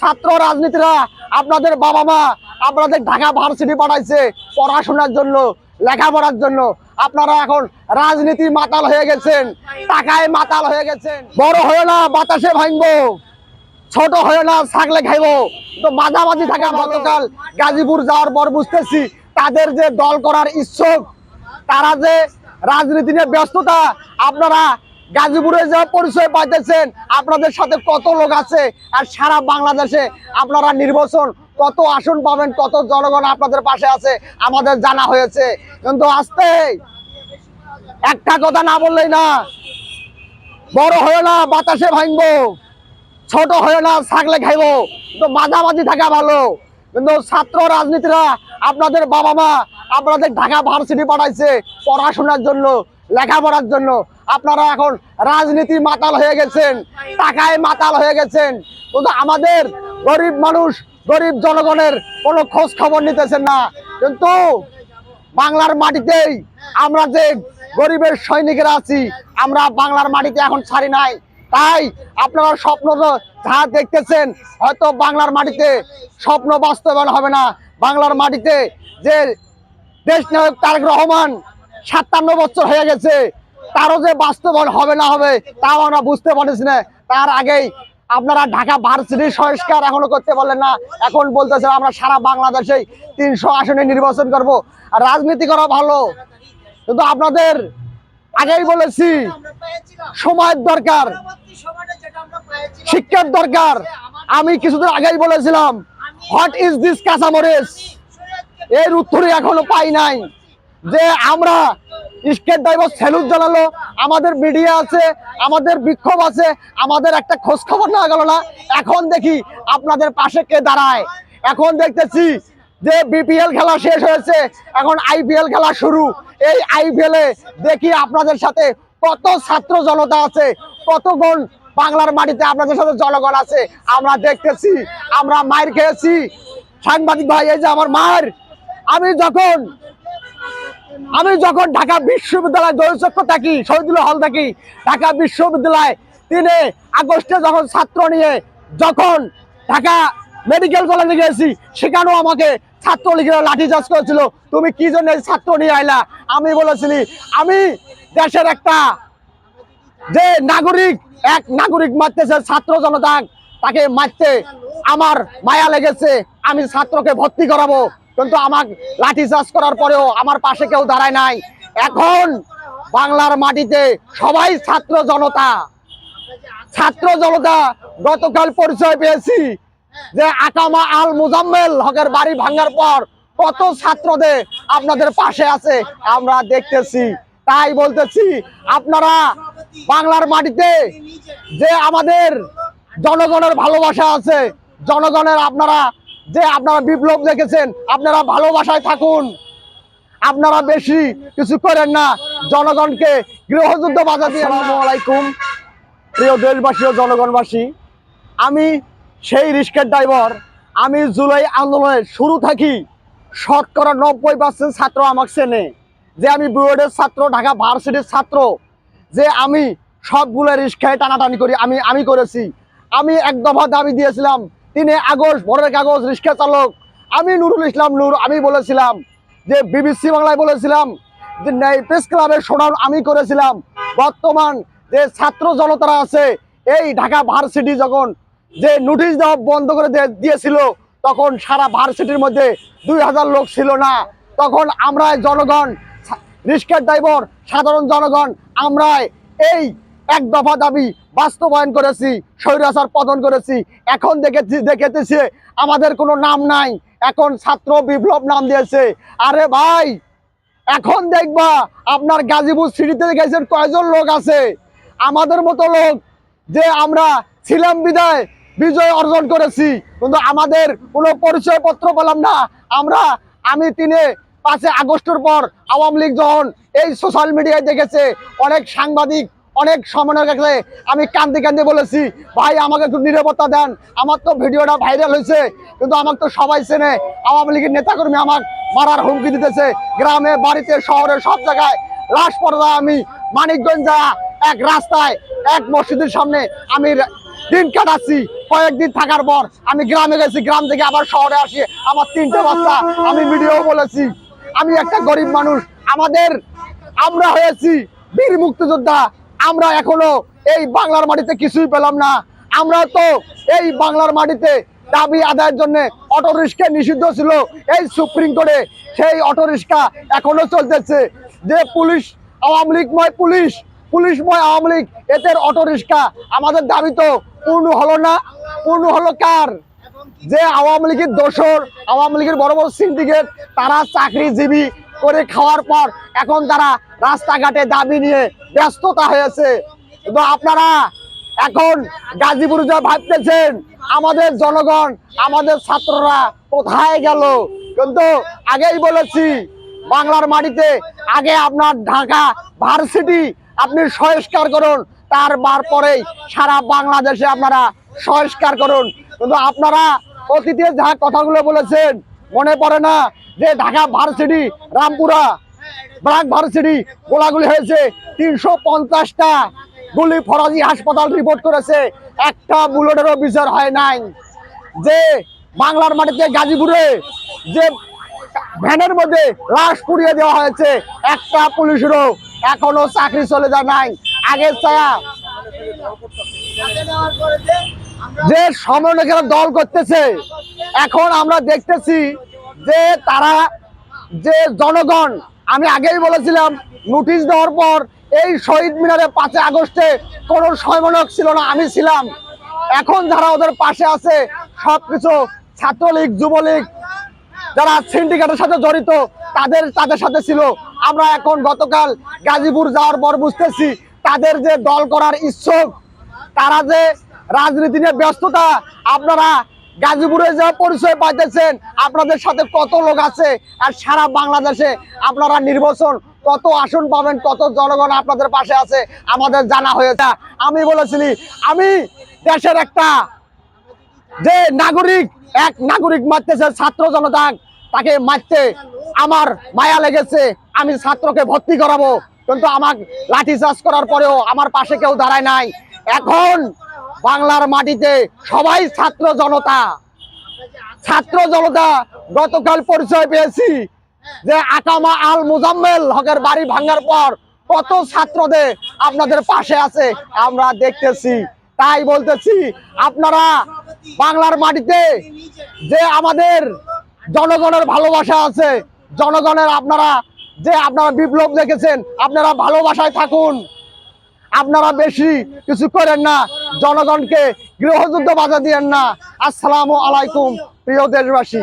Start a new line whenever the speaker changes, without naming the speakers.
ছাত্র রাজনীতিরা আপনাদের বাবা মা আপনাদের ঢাকা ভার্সিটি পাঠাইছে পড়াশোনার জন্য, লেখাপড়ার জন্য। আপনারা এখন রাজনীতি মাতাল হয়ে গেছেন, টাকায় মাতাল হয়ে গেছেন। বড় হয়ে না, বাতাসে ভাঙবো। ছোট হয়ে না, ছাগলে খাইবো। তো মাঝামাঝি থাকা গতকাল গাজীপুর যাওয়ার পর বুঝতেছি তাদের যে দল করার ইচ্ছুক, তারা যে রাজনীতি নিয়ে ব্যস্ততা, আপনারা গাজীপুরে যে পরিচয় পাইতেছেন, আপনাদের সাথে কত লোক আছে আর সারা বাংলাদেশে আপনারা নির্বাচন, কত আসন পাবেন, কত জনগণ আপনাদের পাশে আছে, আমাদের জানা হয়েছে। কিন্তু আসতে একটা কথা না বললেই না, বড় হয়ে না বাতাসে ভাঙবো, ছোট হয়ে না ছাগলে খাইবো তো মাঝামাঝি থাকা ভালো। কিন্তু ছাত্র রাজনীতিরা, আপনাদের বাবা মা, আপনাদের ঢাকা ভার্সিটি পাঠাইছে পড়াশোনার জন্য, লেখাপড়ার জন্য। আপনারা এখন রাজনীতি মাতাল হয়ে গেছেন, টাকায় মাতাল হয়ে গেছেন। কিন্তু আমাদের গরিব মানুষ, গরিব জনগণের কোনো খোঁজ খবর নিতেছেন না। কিন্তু বাংলার মাটিতেই আমরা যে গরিবের সৈনিকেরা আছি, আমরা বাংলার মাটিতে এখন ছাড়ি নাই। তাই আপনারা স্বপ্ন য- দেখতেছেন, হয়তো বাংলার মাটিতে স্বপ্ন বাস্তবায়ন হবে না। বাংলার মাটিতে যে দেশ নায়ক তারেক রহমান সাতান্ন বছর হয়ে গেছে তারও যে বাস্তবায়ন হবে না হবে, তাও আমরা বুঝতে পারছি না। তার আগেই আপনারা ঢাকা ভার্সিটির সংস্কার এখনও করতে পারলেন না। এখন বলতেছেন আমরা সারা বাংলাদেশেই তিনশো আসনে নির্বাচন করব। আর রাজনীতি করা ভালো। কিন্তু আপনাদের আগেই বলেছি, সময়ের দরকার। শিক্ষার দরকার। আমি কিছুদিন আগেই বলেছিলাম, হোয়াট ইজ দিস কাঁচামরিচ? এর উত্তরই এখনও পাই নাই। যে আমরা স্টেট ড্রাইভার স্যালুট জানালো আমাদের মিডিয়া আছে, আমাদের বিক্ষোভ আছে, আমাদের একটা খোঁজ খবর না গেল না। এখন দেখি আপনাদের পাশে কে দাঁড়ায়। এখন দেখতেছি যে বিপিএল খেলা শেষ হয়েছে, এখন আইপিএল খেলা শুরু। এই আইপিএল দেখি আপনাদের সাথে কত ছাত্র জনতা আছে কতক্ষণ বাংলার মাটিতে আপনাদের সাথে জনগণ আছে। আমরা দেখতেছি, আমরা মায়ের খেয়েছি। সাংবাদিক ভাই, এই যে আমার মায়ের আমি যখন আমি যখন ঢাকা বিশ্ববিদ্যালয় দৈচক্য থাকি শহীদুল্লাহ হল থাকি ঢাকা বিশ্ববিদ্যালয় তিনে আগস্টে যখন ছাত্র নিয়ে যখন ঢাকা মেডিকেল কলেজে গেছি সেখানেও আমাকে ছাত্রলীগেরা লাঠিচার্জ করেছিল। তুমি কি জন্য ছাত্র নিয়ে আইলা? আমি বলেছিলি, আমি দেশের একটা যে নাগরিক, এক নাগরিক মারতেছে ছাত্র জনতা, তাকে মারতে আমার মায়া লেগেছে, আমি ছাত্রকে ভর্তি করাবো। কিন্তু আমার লাঠি চাষ করার পরেও আমার পাশে কেউ দাঁড়ায় নাই। এখন বাংলার মাটিতে সবাই ছাত্র জনতা ছাত্র জনতা গতকাল পরিচয় পেয়েছি যে আকামা আল মুজাম্মেল হকের বাড়ি ভাঙার পর কত ছাত্রদের আপনাদের পাশে আছে, আমরা দেখতেছি। তাই বলতেছি, আপনারা বাংলার মাটিতে যে আমাদের জনগণের ভালোবাসা আছে, জনগণের আপনারা যে আপনারা বিপ্লব দেখেছেন আপনারা ভালোবাসায় থাকুন। আপনারা বেশি কিছু করেন না। জনগণকে গৃহযুদ্ধ বাজাতে আসসালামু আলাইকুম। প্রিয় দেশবাসী ও জনগণবাসী আমি সেই রিস্কের ড্রাইভার। আমি জুলাই আন্দোলনের শুরু থাকি। শতকরা নব্বই পার্সেন্ট ছাত্র আমাকে চেনে। যে আমি বুয়েটের ছাত্র ঢাকা ভার্সিটির ছাত্র। যে আমি সবগুলো রিস্কায় টানাটানি করি। আমি আমি করেছি। আমি এক দফা দাবি দিয়েছিলাম তিনে আগস্ট, ভোরের কাগজ, রিক্সা চালক। আমি নুরুল ইসলাম নূর, আমি বলেছিলাম যে বিবিসি বাংলায় বলেছিলাম যে প্রেস ক্লাবের শোনান আমি করেছিলাম। বর্তমান যে ছাত্র জনতারা আছে, এই ঢাকা ভার্সিটি যখন যে নোটিশ দেওয়া বন্ধ করে দিয়ে- দিয়েছিল, তখন সারা ভার্সিটির মধ্যে দুই হাজার লোক ছিল না। তখন আমরা জনগণ রিক্সার ড্রাইভার সাধারণ জনগণ আমরা এই এক দফা দাবি বাস্তবায়ন করেছি, স্বৈরাচার পতন করেছি। এখন দেখেছি দেখেতেছে আমাদের কোনো নাম নাই। এখন ছাত্র বিপ্লব নাম দিয়েছে। আরে ভাই, এখন দেখবা আপনার গাজীপুর সিটিতে গেছেন কয়জন লোক আছে? আমাদের মতো লোক যে আমরা ছিলাম বিদায়, বিজয় অর্জন করেছি। কিন্তু আমাদের কোনো পরিচয়পত্র পেলাম না। আমরা, আমি তিনে পাঁচে আগস্টের পর আওয়ামী লীগ যখন এই সোশ্যাল মিডিয়ায় দেখেছে, অনেক সাংবাদিক অনেক সমন্বয়ের কাছে আমি কান্দি কান্দি বলেছি, ভাই, আমাকে একটু নিরাপত্তা দেন। আমার তো ভিডিওটা ভাইরাল হয়েছে, কিন্তু আমাকে তো সবাই চেনে। আওয়ামী লীগের নেতাকর্মী আমাকে মারার হুমকি দিতেছে। গ্রামে, বাড়িতে, শহরে, সব জায়গায় লাশ পর্দা আমি মানিকগঞ্জ এক রাস্তায়, এক মসজিদের সামনে আমি দিন কাটাচ্ছি। কয়েকদিন থাকার পর আমি গ্রামে গেছি, গ্রাম থেকে আবার শহরে আসি। আমার তিনটে বাচ্চা, আমি ভিডিও বলেছি। আমি একটা গরিব মানুষ। আমাদের আমরা হয়েছি বীর মুক্তিযোদ্ধা। আমরা এখনও এই বাংলার মাটিতে কিছুই পেলাম না। আমরা তো এই বাংলার মাটিতে দাবি আদায়ের জন্য অটো রিক্সা নিষিদ্ধ ছিল। এই সুপ্রিম কোর্টে সেই অটো রিক্সা এখনও চলতেছে। যে পুলিশ আওয়ামী লীগময় পুলিশ পুলিশময় আওয়ামী লীগ, এদের অটো রিক্সা আমাদের দাবি তো পূর্ণ হলো না। পূর্ণ হলো কার? যে আওয়ামী লীগের দোসর আওয়ামী লীগের বড় বড় সিন্ডিকেট তারা চাকরিজীবী করে খাওয়ার পর এখন তারা রাস্তাঘাটে দাবি নিয়ে ব্যস্ততা হয়েছে। তো আপনারা এখন গাজীপুর যা ভাবতেছেন, আমাদের জনগণ, আমাদের ছাত্ররা কোথায় গেল? কিন্তু আগেই বলেছি, বাংলার মাটিতে আগে আপনার ঢাকা ভার্সিটি আপনি সংস্কার করুন তারপর পরেই সারা বাংলাদেশে আপনারা সংস্কার করুন। কিন্তু আপনারা অতীতে যা কথাগুলো বলেছেন, মনে পড়ে না যে ঢাকা ভার্সিটি, রামপুরা ব্রাক ভার্সিটি গোলাগুলি হয়েছে। তিনশো পঞ্চাশটা গুলি ফরাজি হাসপাতাল রিপোর্ট করেছে। একটা বুলেটেরও বিচার হয় নাই। যে বাংলার মাটিতে গাজীপুরে যে ভ্যানের মধ্যে লাশ পুড়িয়ে দেওয়া হয়েছে, একটা পুলিশেরও এখনও চাকরি চলে যায় নাই। আগে ছায়া যে সমন্বয়কেরা দল করতেছে, এখন আমরা দেখতেছি যে তারা যে জনগণ আমি আগেই বলেছিলাম নোটিশ দেওয়ার পর এই শহীদ মিনারে পাঁচই আগস্টে কোনো সমন্বয়ক ছিল না, আমি ছিলাম। এখন যারা ওদের পাশে আছে সব কিছু ছাত্রলীগ, যুবলীগ, যারা সিন্ডিকেটের সাথে জড়িত, তাদের তাদের সাথে ছিল। আমরা এখন গতকাল গাজীপুর যাওয়ার পর বুঝতেছি, তাদের যে দল করার ইচ্ছুক, তারা যে রাজনীতি নিয়ে ব্যস্ততা, আপনারা গাজীপুরে যে পরিচয় পাইতেছেন, আপনাদের সাথে কত লোক আছে আর সারা বাংলাদেশে আপনারা নির্বাচন, কত আসন পাবেন, কত জনগণ আপনাদের পাশে আছে, আমাদের জানা হয়েছে। আমি বলেছিলি, আমি দেশের একটা যে নাগরিক, এক নাগরিক মারতেছে ছাত্র জনতা, তাকে মারতে আমার মায়া লেগেছে, আমি ছাত্রকে ভর্তি করাবো। কিন্তু আমার লাঠি চার্জ করার পরেও আমার পাশে কেউ দাঁড়ায় নাই। এখন বাংলার মাটিতে সবাই ছাত্র জনতা। ছাত্র জনতা, গতকাল পরিচয় পেয়েছি যে আকামা আল মুজাম্মেল হকের বাড়ি ভাঙার পর কত ছাত্রদের আপনাদের পাশে আছে, আমরা দেখতেছি। তাই বলতেছি, আপনারা বাংলার মাটিতে যে আমাদের জনগণের ভালোবাসা আছে, জনগণের আপনারা যে আপনারা বিপ্লব দেখেছেন, আপনারা ভালোবাসায় থাকুন। আপনারা বেশি কিছু করেন না জনগণকে গৃহযুদ্ধ বাধা দিয়েন না। আসসালামু আলাইকুম প্রিয় দেশবাসী।